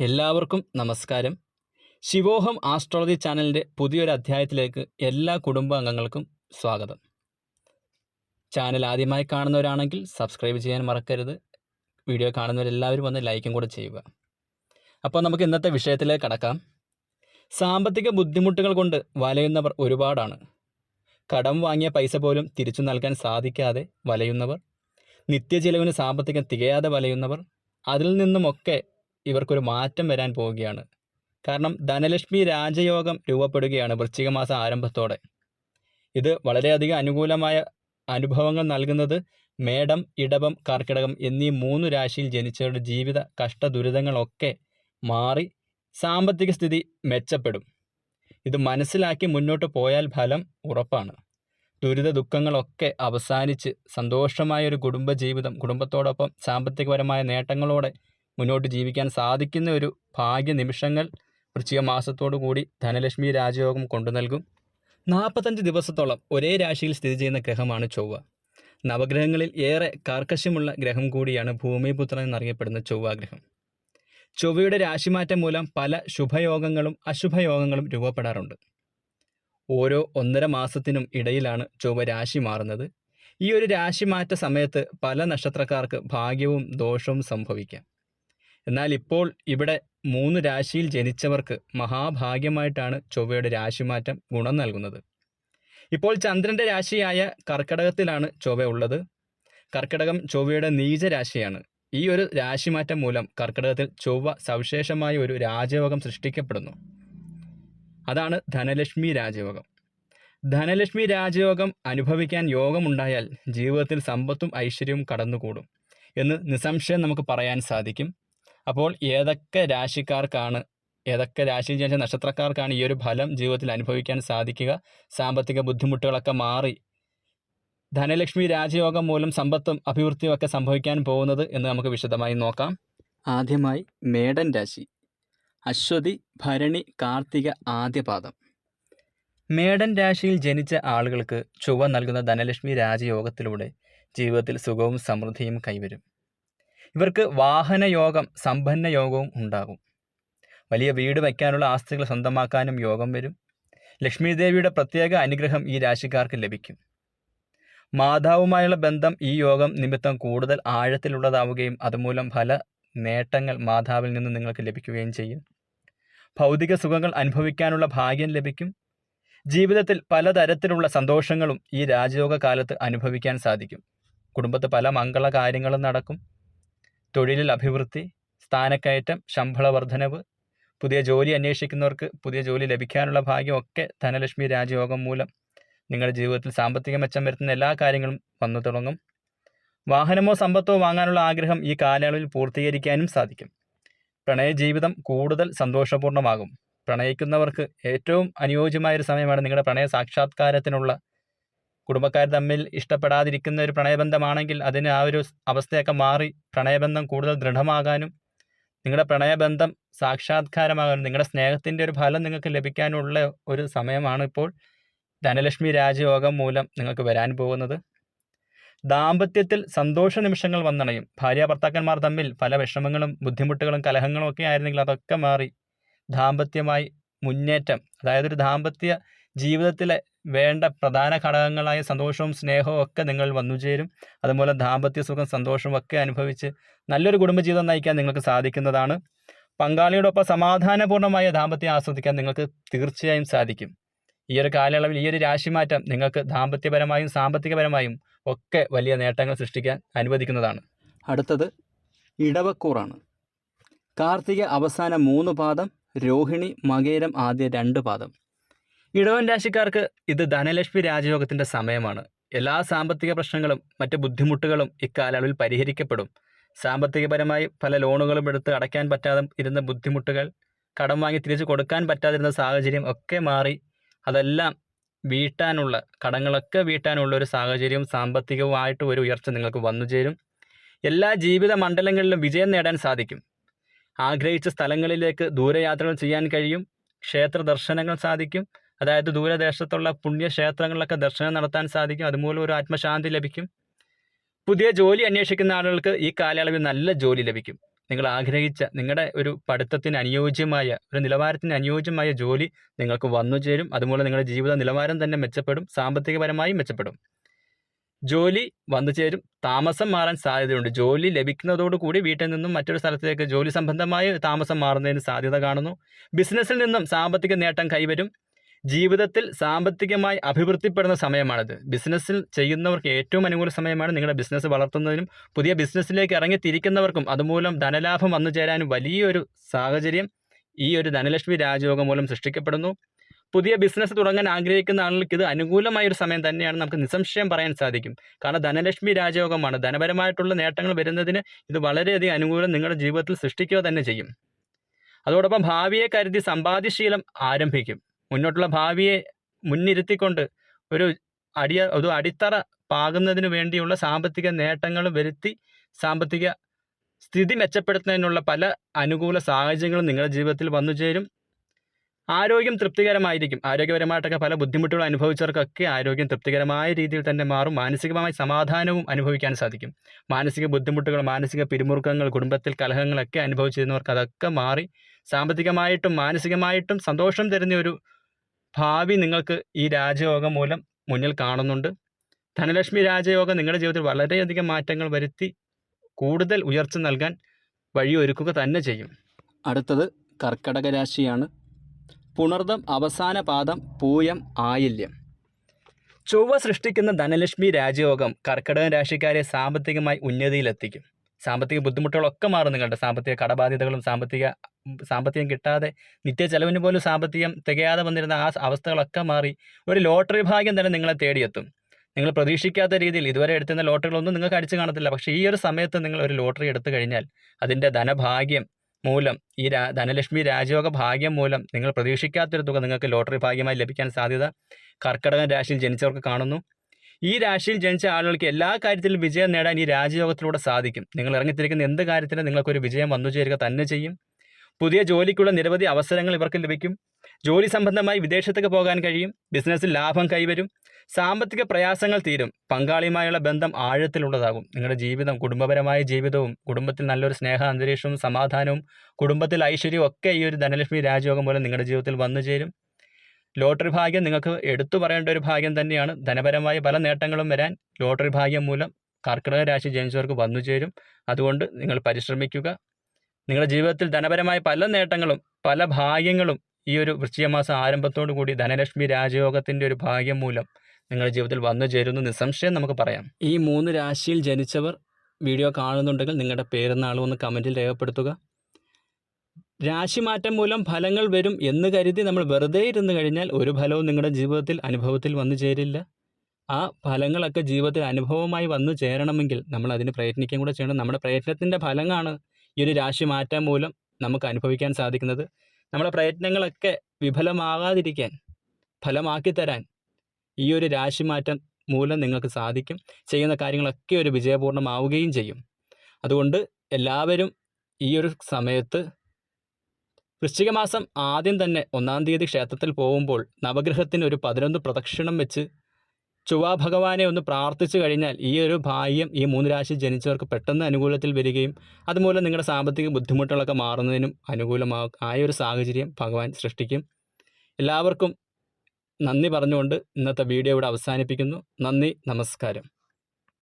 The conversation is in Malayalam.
എല്ലാവർക്കും നമസ്കാരം. ശിവോഹം ആസ്ട്രോളജി ചാനലിന്റെ പുതിയൊരു അധ്യായത്തിലേക്ക് എല്ലാ കുടുംബാംഗങ്ങൾക്കും സ്വാഗതം. ചാനൽ ആദ്യമായി കാണുന്നവരാണെങ്കിൽ സബ്സ്ക്രൈബ് ചെയ്യാൻ മറക്കരുത്. വീഡിയോ കാണുന്നവരെല്ലാവരും വന്ന് ലൈക്കും കൂടെ ചെയ്യുക. അപ്പോൾ നമുക്ക് ഇന്നത്തെ വിഷയത്തിലേക്ക് കടക്കാം. സാമ്പത്തിക ബുദ്ധിമുട്ടുകൾ കൊണ്ട് വലയുന്നവർ ഒരുപാടാണ്. കടം വാങ്ങിയ പൈസ പോലും തിരിച്ചു നൽകാൻ സാധിക്കാതെ വലയുന്നവർ. നിത്യചിലവിന് സാമ്പത്തികം തികയാതെ വലയുന്നവർ. അതിൽ നിന്നുമൊക്കെ ഇവർക്കൊരു മാറ്റം വരാൻ പോവുകയാണ്. കാരണം ധനലക്ഷ്മി രാജയോഗം രൂപപ്പെടുകയാണ് വൃശ്ചിക മാസം ആരംഭത്തോടെ. ഇത് വളരെയധികം അനുകൂലമായ അനുഭവങ്ങൾ നൽകുന്നത് മേടം ഇടവം കർക്കിടകം എന്നീ മൂന്ന് രാശിയിൽ ജനിച്ചവരുടെ ജീവിത കഷ്ടദുരിതങ്ങളൊക്കെ മാറി സാമ്പത്തിക സ്ഥിതി മെച്ചപ്പെടും. ഇത് മനസ്സിലാക്കി മുന്നോട്ട് പോയാൽ ഫലം ഉറപ്പാണ്. ദുരിത ദുഃഖങ്ങളൊക്കെ അവസാനിച്ച് സന്തോഷമായൊരു കുടുംബജീവിതം കുടുംബത്തോടൊപ്പം സാമ്പത്തികപരമായ നേട്ടങ്ങളോടെ മുന്നോട്ട് ജീവിക്കാൻ സാധിക്കുന്ന ഒരു ഭാഗ്യ നിമിഷങ്ങൾ വൃശ്ചിക മാസത്തോടു കൂടി ധനലക്ഷ്മി രാജയോഗം കൊണ്ടു നൽകും. നാൽപ്പത്തഞ്ച് ദിവസത്തോളം ഒരേ രാശിയിൽ സ്ഥിതി ചെയ്യുന്ന ഗ്രഹമാണ് ചൊവ്വ. നവഗ്രഹങ്ങളിൽ ഏറെ കാർക്കശ്യമുള്ള ഗ്രഹം കൂടിയാണ് ഭൂമിപുത്രൻ എന്നറിയപ്പെടുന്ന ചൊവ്വാഗ്രഹം ചൊവ്വയുടെ രാശിമാറ്റം മൂലം പല ശുഭയോഗങ്ങളും അശുഭയോഗങ്ങളും രൂപപ്പെടാറുണ്ട്. ഓരോ ഒന്നര മാസത്തിനും ഇടയിലാണ് ചൊവ്വ രാശി മാറുന്നത്. ഈ ഒരു രാശിമാറ്റ സമയത്ത് പല നക്ഷത്രക്കാർക്ക് ഭാഗ്യവും ദോഷവും സംഭവിക്കാം. എന്നാൽ ഇപ്പോൾ ഇവിടെ മൂന്ന് രാശിയിൽ ജനിച്ചവർക്ക് മഹാഭാഗ്യമായിട്ടാണ് ചൊവ്വയുടെ രാശിമാറ്റം ഗുണം നൽകുന്നത്. ഇപ്പോൾ ചന്ദ്രന്റെ രാശിയായ കർക്കിടകത്തിലാണ് ചൊവ്വ ഉള്ളത്. കർക്കിടകം ചൊവ്വയുടെ നീചരാശിയാണ്. ഈ ഒരു രാശിമാറ്റം മൂലം കർക്കിടകത്തിൽ ചൊവ്വ സവിശേഷമായ ഒരു രാജയോഗം സൃഷ്ടിക്കപ്പെടുന്നു. അതാണ് ധനലക്ഷ്മി രാജയോഗം. ധനലക്ഷ്മി രാജയോഗം അനുഭവിക്കാൻ യോഗമുണ്ടായാൽ ജീവിതത്തിൽ സമ്പത്തും ഐശ്വര്യവും കടന്നുകൂടും എന്ന് നിസ്സംശയം നമുക്ക് പറയാൻ സാധിക്കും. അപ്പോൾ ഏതൊക്കെ രാശിക്കാർക്കാണ് ഏതൊക്കെ രാശി ജനിച്ച നക്ഷത്രക്കാർക്കാണ് ഈ ഒരു ഫലം ജീവിതത്തിൽ അനുഭവിക്കാൻ സാധിക്കുക? സാമ്പത്തിക ബുദ്ധിമുട്ടുകളൊക്കെ മാറി ധനലക്ഷ്മി രാജയോഗം മൂലം സമ്പത്തും അഭിവൃദ്ധിയും ഒക്കെ സംഭവിക്കാൻ പോകുന്നത് എന്ന് നമുക്ക് വിശദമായി നോക്കാം. ആദ്യമായി മേടൻ രാശി അശ്വതി ഭരണി കാർത്തിക ആദ്യപാദം. മേടൻ രാശിയിൽ ജനിച്ച ആളുകൾക്ക് ചുവ നൽകുന്ന ധനലക്ഷ്മി രാജയോഗത്തിലൂടെ ജീവിതത്തിൽ സുഖവും സമൃദ്ധിയും കൈവരും. ഇവർക്ക് വാഹനയോഗം സമ്പന്ന യോഗവും ഉണ്ടാകും. വലിയ വീട് വയ്ക്കാനുള്ള ആസ്തികൾ സ്വന്തമാക്കാനും യോഗം വരും. ലക്ഷ്മി ദേവിയുടെ പ്രത്യേക അനുഗ്രഹം ഈ രാശിക്കാർക്ക് ലഭിക്കും. മാതാവുമായുള്ള ബന്ധം ഈ യോഗം നിമിത്തം കൂടുതൽ ആഴത്തിലുള്ളതാവുകയും അതുമൂലം ഫല നേട്ടങ്ങൾ മാതാവിൽ നിന്ന് നിങ്ങൾക്ക് ലഭിക്കുകയും ചെയ്യും. ഭൗതിക സുഖങ്ങൾ അനുഭവിക്കാനുള്ള ഭാഗ്യം ലഭിക്കും. ജീവിതത്തിൽ പലതരത്തിലുള്ള സന്തോഷങ്ങളും ഈ രാജയോഗ കാലത്ത് അനുഭവിക്കാൻ സാധിക്കും. കുടുംബത്ത് പല മംഗള കാര്യങ്ങളും നടക്കും. തൊഴിലിൽ അഭിവൃദ്ധി സ്ഥാനക്കയറ്റം ശമ്പള വർധനവ് പുതിയ ജോലി അന്വേഷിക്കുന്നവർക്ക് പുതിയ ജോലി ലഭിക്കാനുള്ള ഭാഗ്യമൊക്കെ ധനലക്ഷ്മി രാജയോഗം മൂലം നിങ്ങളുടെ ജീവിതത്തിൽ സാമ്പത്തിക മെച്ചം വരുത്തുന്ന എല്ലാ കാര്യങ്ങളും വന്നു തുടങ്ങും. വാഹനമോ സമ്പത്തോ വാങ്ങാനുള്ള ആഗ്രഹം ഈ കാലയളവിൽ പൂർത്തീകരിക്കാനും സാധിക്കും. പ്രണയ ജീവിതം കൂടുതൽ സന്തോഷപൂർണമാകും പ്രണയിക്കുന്നവർക്ക് ഏറ്റവും അനുയോജ്യമായ ഒരു സമയമാണ് നിങ്ങളുടെ പ്രണയ സാക്ഷാത്കാരത്തിനുള്ള കുടുംബക്കാർ തമ്മിൽ ഇഷ്ടപ്പെടാതിരിക്കുന്ന ഒരു പ്രണയബന്ധമാണെങ്കിൽ അതിന് ആ ഒരു അവസ്ഥയൊക്കെ മാറി പ്രണയബന്ധം കൂടുതൽ ദൃഢമാകാനും നിങ്ങളുടെ പ്രണയബന്ധം സാക്ഷാത്കാരമാകാനും നിങ്ങളുടെ സ്നേഹത്തിന്റെ ഒരു ഫലം നിങ്ങൾക്ക് ലഭിക്കാനുള്ള ഒരു സമയമാണ് ഇപ്പോൾ ധനലക്ഷ്മി രാജയോഗം മൂലം നിങ്ങൾക്ക് വരാൻ പോകുന്നത്. ദാമ്പത്യത്തിൽ സന്തോഷ നിമിഷങ്ങൾ വന്നണയും ഭാര്യ ഭർത്താക്കന്മാർ തമ്മിൽ പല വിഷമങ്ങളും ബുദ്ധിമുട്ടുകളും കലഹങ്ങളും ഒക്കെ ആയിരുന്നെങ്കിൽ അതൊക്കെ മാറി ദാമ്പത്യമായി മുന്നേറ്റം അതായത് ഒരു ദാമ്പത്യ ജീവിതത്തിലെ വേണ്ട പ്രധാന ഘടകങ്ങളായ സന്തോഷവും സ്നേഹവും ഒക്കെ നിങ്ങൾ വന്നു ചേരും. അതുപോലെ ദാമ്പത്യ സുഖം സന്തോഷവും ഒക്കെ അനുഭവിച്ച് നല്ലൊരു കുടുംബജീവിതം നയിക്കാൻ നിങ്ങൾക്ക് സാധിക്കുന്നതാണ്. പങ്കാളിയോടൊപ്പം സമാധാനപൂർണമായ ദാമ്പത്യം ആസ്വദിക്കാൻ നിങ്ങൾക്ക് തീർച്ചയായും സാധിക്കും. ഈ ഒരു കാലയളവിൽ ഈ ഒരു രാശിമാറ്റം നിങ്ങൾക്ക് ദാമ്പത്യപരമായും സാമ്പത്തികപരമായും ഒക്കെ വലിയ നേട്ടങ്ങൾ സൃഷ്ടിക്കാൻ അനുവദിക്കുന്നതാണ്. അടുത്തത് ഇടവക്കൂറാണ്. കാർത്തിക അവസാന മൂന്ന് പാദം രോഹിണി മകേരം ആദ്യ രണ്ട് പാദം. ഇടവൻ രാശിക്കാർക്ക് ഇത് ധനലക്ഷ്മി രാജയോഗത്തിന്റെ സമയമാണ്. എല്ലാ സാമ്പത്തിക പ്രശ്നങ്ങളും മറ്റ് ബുദ്ധിമുട്ടുകളും ഇക്കാലയളവിൽ പരിഹരിക്കപ്പെടും. സാമ്പത്തികപരമായി പല ലോണുകളും എടുത്ത് അടയ്ക്കാൻ പറ്റാതെ ഇരുന്ന ബുദ്ധിമുട്ടുകൾ കടം വാങ്ങി തിരിച്ചു കൊടുക്കാൻ പറ്റാതിരുന്ന സാഹചര്യം ഒക്കെ മാറി. അതെല്ലാം വീട്ടാനുള്ള കടങ്ങളൊക്കെ വീട്ടാനുള്ള ഒരു സാഹചര്യവും സാമ്പത്തികവുമായിട്ട് ഒരു ഉയർച്ച നിങ്ങൾക്ക് വന്നു ചേരും. എല്ലാ ജീവിത മണ്ഡലങ്ങളിലും വിജയം നേടാൻ സാധിക്കും. ആഗ്രഹിച്ച സ്ഥലങ്ങളിലേക്ക് ദൂരയാത്രകൾ ചെയ്യാൻ കഴിയും. ക്ഷേത്ര ദർശനങ്ങൾ സാധിക്കും. അതായത് ദൂരദേശത്തുള്ള പുണ്യക്ഷേത്രങ്ങളിലൊക്കെ ദർശനം നടത്താൻ സാധിക്കും. അതുമൂലം ഒരു ആത്മശാന്തി ലഭിക്കും. പുതിയ ജോലി അന്വേഷിക്കുന്ന ആളുകൾക്ക് ഈ കാലയളവിൽ നല്ല ജോലി ലഭിക്കും. നിങ്ങൾ ആഗ്രഹിച്ച നിങ്ങളുടെ ഒരു പഠിത്തത്തിന് അനുയോജ്യമായ ഒരു നിലവാരത്തിന് അനുയോജ്യമായ ജോലി നിങ്ങൾക്ക് വന്നു ചേരും. അതുമൂലം നിങ്ങളുടെ ജീവിത നിലവാരം തന്നെ മെച്ചപ്പെടും. സാമ്പത്തികപരമായും മെച്ചപ്പെടും. ജോലി വന്നു ചേരും. താമസം മാറാൻ സാധ്യതയുണ്ട്. ജോലി ലഭിക്കുന്നതോടുകൂടി വീട്ടിൽ നിന്നും മറ്റൊരു സ്ഥലത്തേക്ക് ജോലി സംബന്ധമായ താമസം മാറുന്നതിന് സാധ്യത കാണുന്നു. ബിസിനസ്സിൽ നിന്നും സാമ്പത്തിക നേട്ടം കൈവരും. ജീവിതത്തിൽ സാമ്പത്തികമായി അഭിവൃദ്ധിപ്പെടുന്ന സമയമാണിത്. ബിസിനസ്സിൽ ചെയ്യുന്നവർക്ക് ഏറ്റവും അനുകൂല സമയമാണ് നിങ്ങളുടെ ബിസിനസ് വളർത്തുന്നതിനും പുതിയ ബിസിനസ്സിലേക്ക് ഇറങ്ങിത്തിരിക്കുന്നവർക്കും അതുമൂലം ധനലാഭം വന്നു ചേരാനും വലിയൊരു സാഹചര്യം ഈ ഒരു ധനലക്ഷ്മി രാജയോഗം മൂലം സൃഷ്ടിക്കപ്പെടുന്നു. പുതിയ ബിസിനസ് തുടങ്ങാൻ ആഗ്രഹിക്കുന്ന ആളുകൾക്ക് ഇത് അനുകൂലമായ ഒരു സമയം തന്നെയാണ് നമുക്ക് നിസംശയം പറയാൻ സാധിക്കും. കാരണം ധനലക്ഷ്മി രാജയോഗമാണ്. ധനപരമായിട്ടുള്ള നേട്ടങ്ങൾ വരുന്നതിന് ഇത് വളരെയധികം അനുകൂലം നിങ്ങളുടെ ജീവിതത്തിൽ സൃഷ്ടിക്കുക തന്നെ ചെയ്യും. അതോടൊപ്പം ഭാവിയെ കരുതി സമ്പാദ്യശീലം ആരംഭിക്കും. മുന്നോട്ടുള്ള ഭാവിയെ മുന്നിരുത്തിക്കൊണ്ട് ഒരു അടിയ ഒരു അടിത്തറ പാകുന്നതിന് വേണ്ടിയുള്ള സാമ്പത്തിക നേട്ടങ്ങൾ വരുത്തി സാമ്പത്തിക സ്ഥിതി മെച്ചപ്പെടുത്തുന്നതിനുള്ള പല അനുകൂല സാഹചര്യങ്ങളും നിങ്ങളുടെ ജീവിതത്തിൽ വന്നു ചേരും. ആരോഗ്യം തൃപ്തികരമായിരിക്കും. ആരോഗ്യപരമായിട്ടൊക്കെ പല ബുദ്ധിമുട്ടുകൾ അനുഭവിച്ചവർക്കൊക്കെ ആരോഗ്യം തൃപ്തികരമായ രീതിയിൽ തന്നെ മാറും. മാനസികമായ സമാധാനവും അനുഭവിക്കാൻ സാധിക്കും. മാനസിക ബുദ്ധിമുട്ടുകൾ മാനസിക പിരിമുറുക്കങ്ങൾ കുടുംബത്തിൽ കലഹങ്ങളൊക്കെ അനുഭവിച്ചിരുന്നവർക്ക് അതൊക്കെ മാറി സാമ്പത്തികമായിട്ടും മാനസികമായിട്ടും സന്തോഷം തരുന്ന ഒരു ഭാവി നിങ്ങൾക്ക് ഈ രാജയോഗം മൂലം മുന്നിൽ കാണുന്നുണ്ട്. ധനലക്ഷ്മി രാജയോഗം നിങ്ങളുടെ ജീവിതത്തിൽ വളരെയധികം മാറ്റങ്ങൾ വരുത്തി കൂടുതൽ ഉയർച്ച നൽകാൻ വഴിയൊരുക്കുക തന്നെ ചെയ്യും. അടുത്തത് കർക്കടക രാശിയാണ്. പുണർദം അവസാന പാദം പൂയം ആയില്യം. ചൊവ്വ സൃഷ്ടിക്കുന്ന ധനലക്ഷ്മി രാജയോഗം കർക്കടക രാശിക്കാരെ സാമ്പത്തികമായി ഉന്നതിയിലെത്തിക്കും. സാമ്പത്തിക ബുദ്ധിമുട്ടുകളൊക്കെ മാറും നിങ്ങളുടെ സാമ്പത്തിക കടബാധ്യതകളും സാമ്പത്തിക സാമ്പത്തികം കിട്ടാതെ നിത്യ ചെലവിന് പോലും സാമ്പത്തികം തികയാതെ വന്നിരുന്ന ആ അവസ്ഥകളൊക്കെ മാറി ഒരു ലോട്ടറി ഭാഗ്യം തന്നെ നിങ്ങളെ തേടിയെത്തും. നിങ്ങൾ പ്രതീക്ഷിക്കാത്ത രീതിയിൽ ഇതുവരെ എടുത്തുന്ന ലോട്ടറികളൊന്നും നിങ്ങൾക്ക് അടിച്ചു കാണത്തില്ല. പക്ഷേ ഈ ഒരു സമയത്ത് നിങ്ങൾ ഒരു ലോട്ടറി എടുത്തു കഴിഞ്ഞാൽ അതിന്റെ ധനഭാഗ്യം മൂലം ഈ രാ ധനലക്ഷ്മി രാജയോഗ ഭാഗ്യം മൂലം നിങ്ങൾ പ്രതീക്ഷിക്കാത്തൊരു തുക നിങ്ങൾക്ക് ലോട്ടറി ഭാഗ്യമായി ലഭിക്കാൻ സാധ്യത കർക്കടകൻ രാശിയിൽ ജനിച്ചവർക്ക് കാണുന്നു. ഈ രാശിയിൽ ജനിച്ച ആളുകൾക്ക് എല്ലാ കാര്യത്തിലും വിജയം നേടാൻ ഈ രാജയോഗത്തിലൂടെ സാധിക്കും. നിങ്ങൾ ഇറങ്ങിത്തിരിക്കുന്ന എന്ത് കാര്യത്തിലും നിങ്ങൾക്കൊരു വിജയം വന്നു ചേരുക തന്നെ ചെയ്യും. പുതിയ ജോലിക്കുള്ള നിരവധി അവസരങ്ങൾ ഇവർക്ക് ലഭിക്കും. ജോലി സംബന്ധമായി വിദേശത്തേക്ക് പോകാൻ കഴിയും. ബിസിനസ്സിൽ ലാഭം കൈവരും. സാമ്പത്തിക പ്രയാസങ്ങൾ തീരും. പങ്കാളിയുമായുള്ള ബന്ധം ആഴത്തിലുള്ളതാകും. നിങ്ങളുടെ ജീവിതം കുടുംബപരമായ ജീവിതവും കുടുംബത്തിൽ നല്ലൊരു സ്നേഹ അന്തരീക്ഷവും സമാധാനവും കുടുംബത്തിൽ ഐശ്വര്യവും ഒക്കെ ഈ ഒരു ധനലക്ഷ്മി രാജയോഗം മൂലം നിങ്ങളുടെ ജീവിതത്തിൽ വന്നു ചേരും. ലോട്ടറി ഭാഗ്യം നിങ്ങൾക്ക് എടുത്തു പറയേണ്ട ഒരു ഭാഗ്യം തന്നെയാണ്. ധനപരമായ പല നേട്ടങ്ങളും വരാൻ ലോട്ടറി ഭാഗ്യം മൂലം കർക്കിടക രാശി ജനിച്ചവർക്ക് വന്നു ചേരും. അതുകൊണ്ട് നിങ്ങൾ പരിശ്രമിക്കുക. നിങ്ങളുടെ ജീവിതത്തിൽ ധനപരമായ പല നേട്ടങ്ങളും പല ഭാഗ്യങ്ങളും ഈ ഒരു വൃശ്ചികമാസം ആരംഭത്തോടു കൂടി ധനലക്ഷ്മി രാജയോഗത്തിന്റെ ഒരു ഭാഗ്യം മൂലം നിങ്ങളുടെ ജീവിതത്തിൽ വന്നു ചേരുന്നു നിസ്സംശയം നമുക്ക് പറയാം. ഈ മൂന്ന് രാശിയിൽ ജനിച്ചവർ വീഡിയോ കാണുന്നുണ്ടെങ്കിൽ നിങ്ങളുടെ പേരെന്നാളും നാളും ഒന്ന് കമന്റിൽ രേഖപ്പെടുത്തുക. രാശിമാറ്റം മൂലം ഫലങ്ങൾ വരും എന്ന് കരുതി നമ്മൾ വെറുതെ ഇരുന്ന് കഴിഞ്ഞാൽ ഒരു ഫലവും നിങ്ങളുടെ ജീവിതത്തിൽ അനുഭവത്തിൽ വന്നു ചേരില്ല. ആ ഫലങ്ങളൊക്കെ ജീവിതത്തിൽ അനുഭവമായി വന്നു ചേരണമെങ്കിൽ നമ്മൾ അതിന് പ്രയത്നിക്കുകയും കൂടെ ചെയ്യണം. നമ്മുടെ പ്രയത്നത്തിന്റെ ഫലമാണ് ഈ ഒരു രാശി മാറ്റം മൂലം നമുക്ക് അനുഭവിക്കാൻ സാധിക്കുന്നത്. നമ്മുടെ പ്രയത്നങ്ങളൊക്കെ വിഫലമാകാതിരിക്കാൻ ഫലമാക്കി തരാൻ ഈ ഒരു രാശി രാശിമാറ്റം മൂലം നിങ്ങൾക്ക് സാധിക്കും. ചെയ്യുന്ന കാര്യങ്ങളൊക്കെ ഒരു വിജയപൂർണമാവുകയും ചെയ്യും. അതുകൊണ്ട് എല്ലാവരും ഈ ഒരു സമയത്ത് വൃശ്ചിക മാസം ആദ്യം തന്നെ ഒന്നാം തീയതി ക്ഷേത്രത്തിൽ പോകുമ്പോൾ നവഗ്രഹത്തിന് ഒരു പതിനൊന്ന് പ്രദക്ഷിണം വെച്ച് ചൊവ്വ ഭഗവാനെ ഒന്ന് പ്രാർത്ഥിച്ചു കഴിഞ്ഞാൽ ഈ ഒരു ഭാഗ്യം ഈ മൂന്ന് രാശി ജനിച്ചവർക്ക് പെട്ടെന്ന് അനുകൂലത്തിൽ വരികയും അതുമൂലം നിങ്ങളുടെ സാമ്പത്തിക ബുദ്ധിമുട്ടുകളൊക്കെ മാറുന്നതിനും അനുകൂലമാകും ആയ ഒരു സാഹചര്യം ഭഗവാൻ സൃഷ്ടിക്കും. എല്ലാവർക്കും നന്ദി പറഞ്ഞുകൊണ്ട് ഇന്നത്തെ വീഡിയോ ഇവിടെ അവസാനിപ്പിക്കുന്നു. നന്ദി നമസ്കാരം.